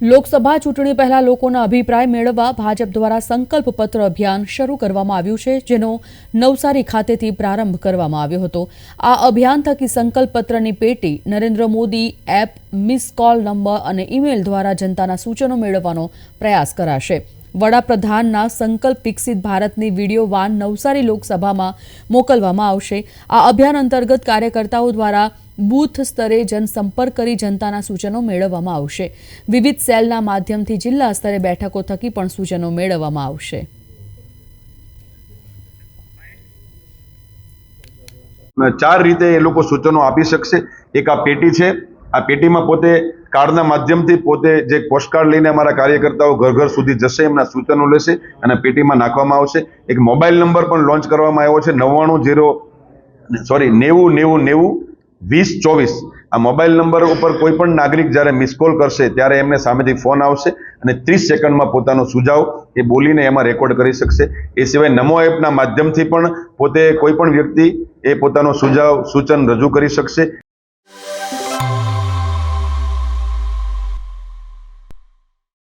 લોકસભા ચૂંટણી પહેલા લોકોના અભિપ્રાય મેળવવા ભાજપ દ્વારા સંકલ્પ પત્ર અભિયાન શરૂ કરવામાં આવ્યું છે, જેનો નવસારી ખાતેથી પ્રારંભ કરવામાં આવ્યો હતો. આ અભિયાન થકી સંકલ્પ પત્રની પેટી, Narendra Modi app, miss call number અને ઇમેલ દ્વારા જનતાના સૂચનો મેળવવાનો પ્રયાસ કરાશે. વડાપ્રધાનના સંકલ્પ વિકસિત ભારતની વીડિયો વાન નવસારી લોકસભામાં મોકલવામાં આવશે. આ અભિયાન અંતર્ગત કાર્યકર્તાઓ દ્વારા બૂથ સ્તરે જનસંપર્ક કરી જનતાના સૂચનો મેળવવામાં આવશે. વિવિધ સેલના માધ્યમથી જિલ્લા સ્તરે બેઠકો થકી પણ સૂચનો મેળવવામાં આવશે. ચાર રીતે એ લોકો સૂચનો આપી શકશે. એક આ પેટી છે. આ પેટીમાં પોતે કાર્ડના માધ્યમથી પોતે જે પોસ્ટકાર્ડ લઈને અમારા કાર્યકર્તાઓ ઘર ઘર સુધી જશે, એમના સૂચનો લેશે અને પેટીમાં નાખવામાં આવશે. એક મોબાઈલ નંબર પણ લોન્ચ કરવામાં આવ્યો છે. નવ્વાણું જીરો સોરી નેવું નેવું નેવું વીસ ચોવીસ. આ મોબાઈલ નંબર ઉપર કોઈ પણ નાગરિક જ્યારે મિસ કોલ કરશે ત્યારે એમને સામેથી ફોન આવશે અને ત્રીસ સેકન્ડમાં પોતાનો સુઝાવ એ બોલીને એમાં રેકોર્ડ કરી શકશે. એ સિવાય નમો એપના માધ્યમથી પણ પોતે કોઈ પણ વ્યક્તિ એ પોતાનો સુઝાવ, સૂચન રજૂ કરી શકશે.